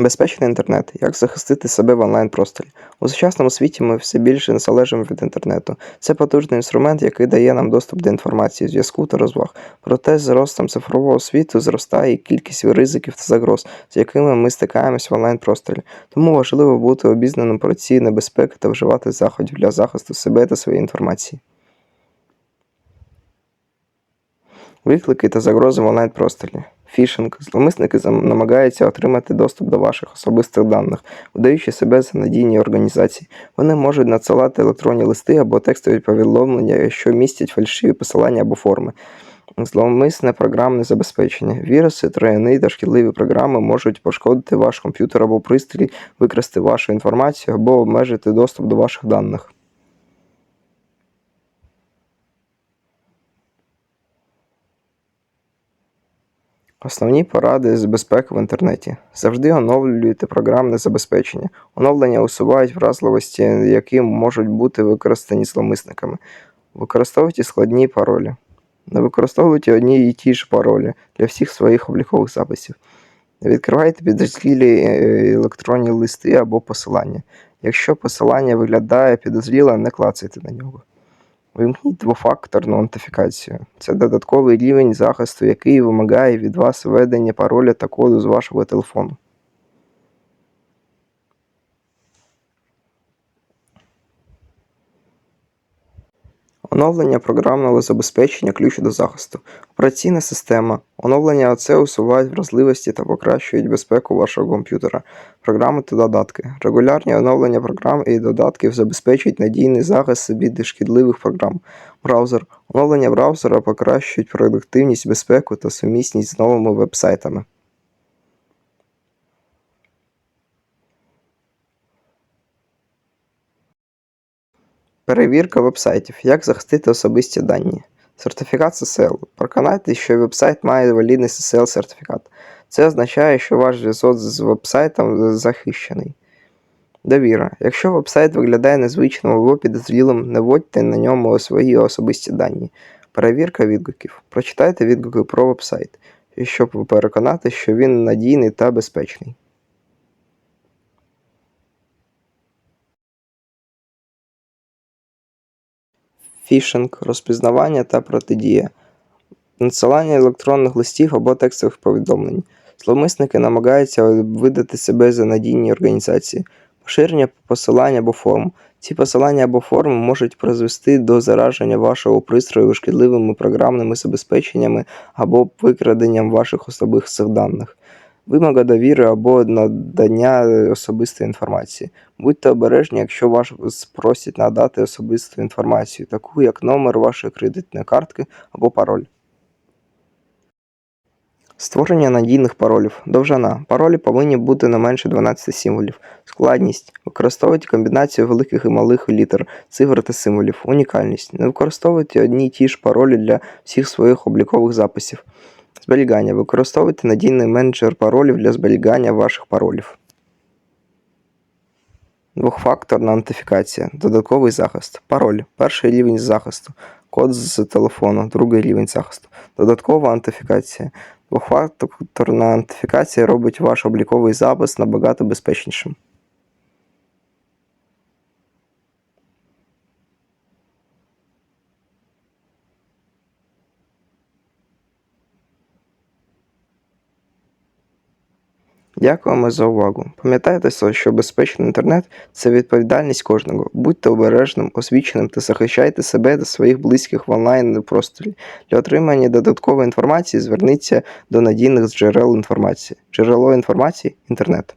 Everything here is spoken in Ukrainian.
Безпечний інтернет. Як захистити себе в онлайн-просторі? У сучасному світі ми все більше залежимо від інтернету. Це потужний інструмент, який дає нам доступ до інформації, зв'язку та розваг. Проте з ростом цифрового світу зростає кількість ризиків та загроз, з якими ми стикаємось в онлайн-просторі. Тому важливо бути обізнаним про ці небезпеки та вживати заходів для захисту себе та своєї інформації. Виклики та загрози в онлайн-просторі. Фішинг. Зловмисники намагаються отримати доступ до ваших особистих даних, видаючи себе за надійні організації. Вони можуть надсилати електронні листи або текстові повідомлення, що містять фальшиві посилання або форми. Зловмисне програмне забезпечення. Віруси, трояни та шкідливі програми можуть пошкодити ваш комп'ютер або пристрій, викрасти вашу інформацію або обмежити доступ до ваших даних. Основні поради з безпеки в інтернеті. Завжди оновлюйте програмне забезпечення. Оновлення усувають вразливості, які можуть бути використані зловмисниками. Використовуйте складні паролі. Не використовуйте одні і ті ж паролі для всіх своїх облікових записів. Не відкривайте підозрілі е, електронні листи або посилання. Якщо посилання виглядає підозріло, не клацайте на нього. Вимкніть двофакторну аутентифікацію. Це додатковий рівень захисту, який вимагає від вас введення пароля та коду з вашого телефону. Оновлення програмного забезпечення ключ до захисту. Операційна система. Оновлення ОЦ усувають вразливості та покращують безпеку вашого комп'ютера. Програми та додатки. Регулярні оновлення програм і додатків забезпечують надійний захист від шкідливих програм. Браузер. Оновлення браузера покращують продуктивність, безпеку та сумісність з новими веб-сайтами. Перевірка веб-сайтів. Як захистити особисті дані. Сертифікат SSL. Переконайтесь, що веб-сайт має валідний SSL сертифікат. Це означає, що ваш зв'язок з веб-сайтом захищений. Довіра. Якщо веб-сайт виглядає незвичним або підозрілим, не вводьте на ньому свої особисті дані. Перевірка відгуків. Прочитайте відгуки про веб-сайт, щоб переконати, що він надійний та безпечний. Фішинг, розпізнавання та протидія. Надсилання електронних листів або текстових повідомлень. Зловмисники намагаються видати себе за надійні організації. Поширення посилань або форм. Ці посилання або форми можуть призвести до зараження вашого пристрою шкідливими програмними забезпеченнями або викраденням ваших особистих даних. Вимога довіри або надання особистої інформації. Будьте обережні, якщо вас просять надати особисту інформацію, таку як номер вашої кредитної картки або пароль. Створення надійних паролів. Довжина. Паролі повинні бути не менше 12 символів. Складність. Використовуйте комбінацію великих і малих літер, цифр та символів. Унікальність. Не використовуйте одні й ті ж паролі для всіх своїх облікових записів. Зберігання. Використовуйте надійний менеджер паролів для зберігання ваших паролів. Двохфакторна аутентифікація. Додатковий захист. Пароль. Перший рівень захисту. Код з телефону. Другий рівень захисту. Додаткова аутентифікація. Двохфакторна аутентифікація робить ваш обліковий запис набагато безпечнішим. Дякуємо за увагу. Пам'ятайте, що безпечний інтернет це відповідальність кожного. Будьте обережним, освіченим та захищайте себе та своїх близьких в онлайн просторі. Для отримання додаткової інформації зверніться до надійних джерел інформації. Джерело інформації інтернет.